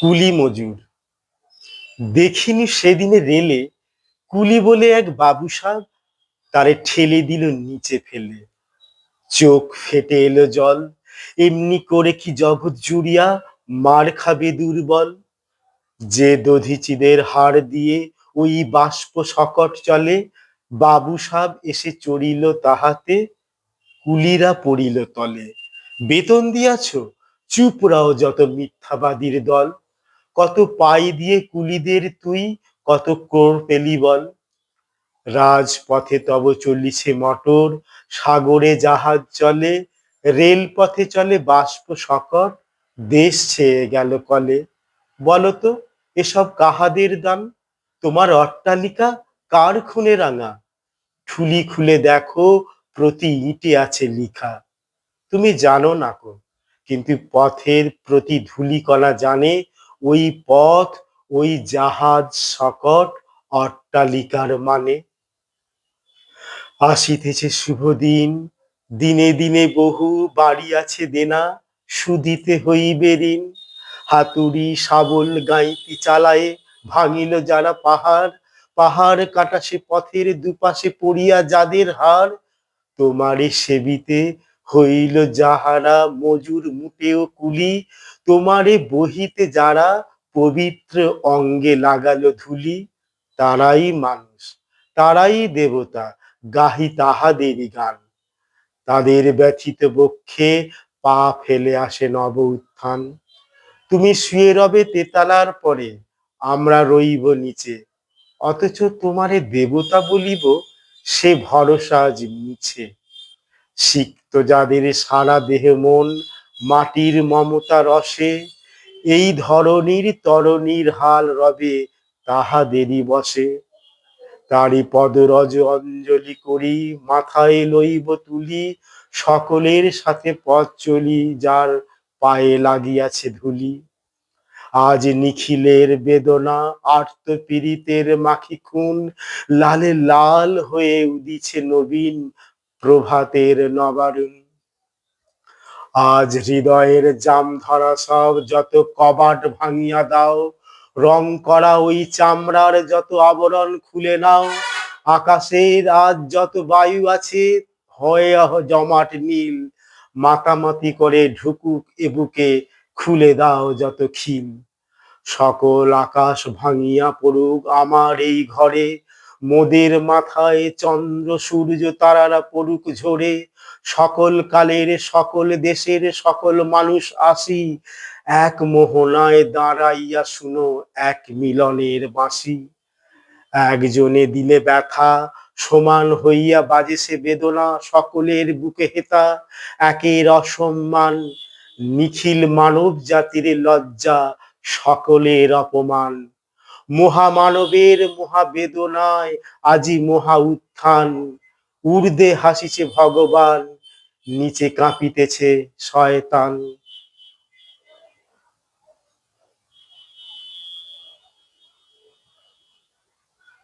কুলি মজুর। দেখিনি সেদিনে রেলে, কুলি বলে এক বাবু সাহেব তারে ঠেলে দিল নিচে ফেলে। চোখ ফেটে এলো জল, এমনি করে কি জগৎ জুড়িয়া মার খাবে দুর্বল? যে দধিচিদের হাড় দিয়ে ওই বাষ্প সকট চলে, বাবু সাহেব এসে চড়িল তাহাতে, কুলিরা পড়িল তলে। বেতন দিয়াছ? চুপ রাও যত মিথ্যাবাদীর দল। কত পাই দিয়ে কুলিদের তুই, কত ক্রোর পেলি বল। রাজপথে তব চলিছে মটর, সাগরে জাহাজ চলে, রেলপথে চলে বাষ্প সকট দেশ ছেয়ে গেল কলে। বলতো, এসব কাহাদের দান? তোমার অট্টালিকা কার খুনে রাঙা? ঠুলি খুলে দেখো, প্রতি ইটে আছে লিখা। তুমি জানো না কো, কিন্তু পথের প্রতি ধূলিকণা জানে ওই পথ, ওই জাহাজ সকট অট্টালিকার মানে। আসিতেছে শুভ দিন, দিনে দিনে বহু বাড়ি আছে দেনা, সুদিতে হইবে ঋণ। হাতুড়ি শাবল গাইতি চালায়ে ভাঙিল যারা পাহাড় পাহাড় কাটা সে পথের দুপাশে পড়িয়া যাদের হার তোমারে সেবিতে হইল যাহারা মজুর মুটেও কুলি তোমারে বহিতে যারা পবিত্র অঙ্গে লাগালো ধুলি, তারাই মানুষ, তারাই দেবতা, গাহি তাহাদেরই গান। তাদের ব্যথিত বক্ষে পা ফেলে আসে নব উত্থান। তুমি শুয়ে রবে তেতালার পরে, আমরা রইব নিচে। অথচ তোমারে দেবতা বলিব, সে ভরসা আজ মিছে। সিক্ত যাদের সারা দেহ মন মাটির মমতা রসে, এই ধরনীর তরণীর হাল রবে তাহাদেরই বসে। তারি পদরজ অঞ্জলি করি, মাথায় লইব তুলি, সকলের সাথে পথ চলি, যার পায়ে লাগিয়াছে ধুলি। আজ নিখিলের বেদনা, আর্ত পীড়িতের মাখি খুন, লালে লাল হয়ে উদিছে নবীন প্রভাতের নবারুণ। আজ হৃদয়ের জাম ধরা সব যত কবাট ভাঙিয়া দাও, রং করা ওই চামড়ার যত আবরণ খুলে নাও, আকাশের আজ যত বায়ু আছে, হয় জমাট নীল, মাতামাতি করে ঢুকুক এবুকে খুলে দাও যত খিল সকল আকাশ ভাঙিয়া পড়ুক আমার এই ঘরে মোদের মাথায় চন্দ্র, সূর্য, তারারা পড়ুক ঝরে। সকল কালের, সকল দেশের, সকল মানুষ আসি। এক মোহনায় দাঁড়াইয়া শুনো এক মিলনের বাঁশি। একজনে দিলে ব্যথা, সমান হইয়া বাজে সে বেদনা, সকলের বুকে হেতা। একের অসম্মান, নিখিল মানব জাতির লজ্জা, সকলের অপমান। মহামানবের মহাবেদনায় আজি মহা উত্থান। ঊর্ধ্বে হাসিছে ভগবান নিচে কাঁপিতেছে শয়তান।